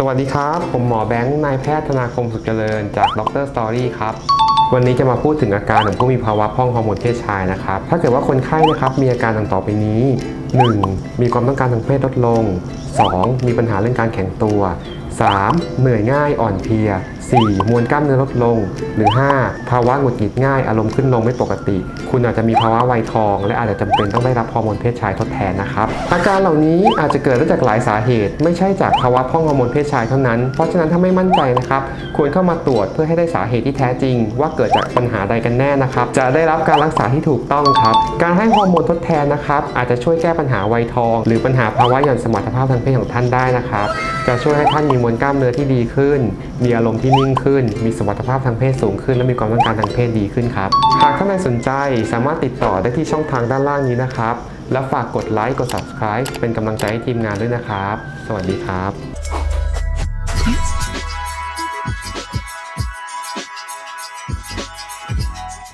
สวัสดีครับ ผมหมอแบงค์นายแพทย์ธนาคมสุขเจริญจากดรสตอรี่ครับ วันนี้จะมาพูดถึงอาการของผู้มีภาวะพ้องฮอร์โมนเพศชายนะครับ ถ้าเกิดว่าคนไข้นะครับมีอาการดังต่อไปนี้ 1. มีความต้องการทางเพศลดลง 2. มีปัญหาเรื่องการแข็งตัว 3. เหนื่อยง่ายอ่อนเพลีย 4. มวลกล้ามเนื้อลดลง หรือ 5. ภาวะหงุดหงิดง่ายอารมณ์ขึ้นลงไม่ปกติ คุณอาจจะมีภาวะวัยทอง และอาจจะจำเป็นต้องได้รับฮอร์โมนเพศชายทดแทนนะครับอาการเหล่านี้อาจจะเกิดได้จากหลายสาเหตุ ไม่ใช่จากภาวะพ่องฮอร์โมนเพศชายเท่านั้น เพราะฉะนั้นถ้าไม่มั่นใจนะครับควรเข้ามาตรวจเพื่อให้ได้สาเหตุที่แท้จริง ว่าเกิดจากปัญหาใดกันแน่นะครับจะได้รับการรักษาที่ถูกต้องครับ การให้ฮอร์โมนทดแทนนะครับอาจจะช่วยแก้ปัญหาวัยทอง หรือปัญหาภาวะหย่อนสมรรถภาพทางเพศของท่านได้นะครับจะช่วยให้ท่านมีมวลกล้ามเนื้อที่ดีขึ้น มีอารมณ์ที่นิ่งขึ้น มีสมรรถภาพทางเพศสูงขึ้น และมีความต้องการทางเพศดีขึ้นครับ หากท่านใดสนใจสามารถติดต่อได้ที่ช่องทางด้านล่างนี้นะครับ และฝากกดไลค์กด subscribe เป็นกำลังใจให้ทีมงานด้วยนะครับ สวัสดีครับ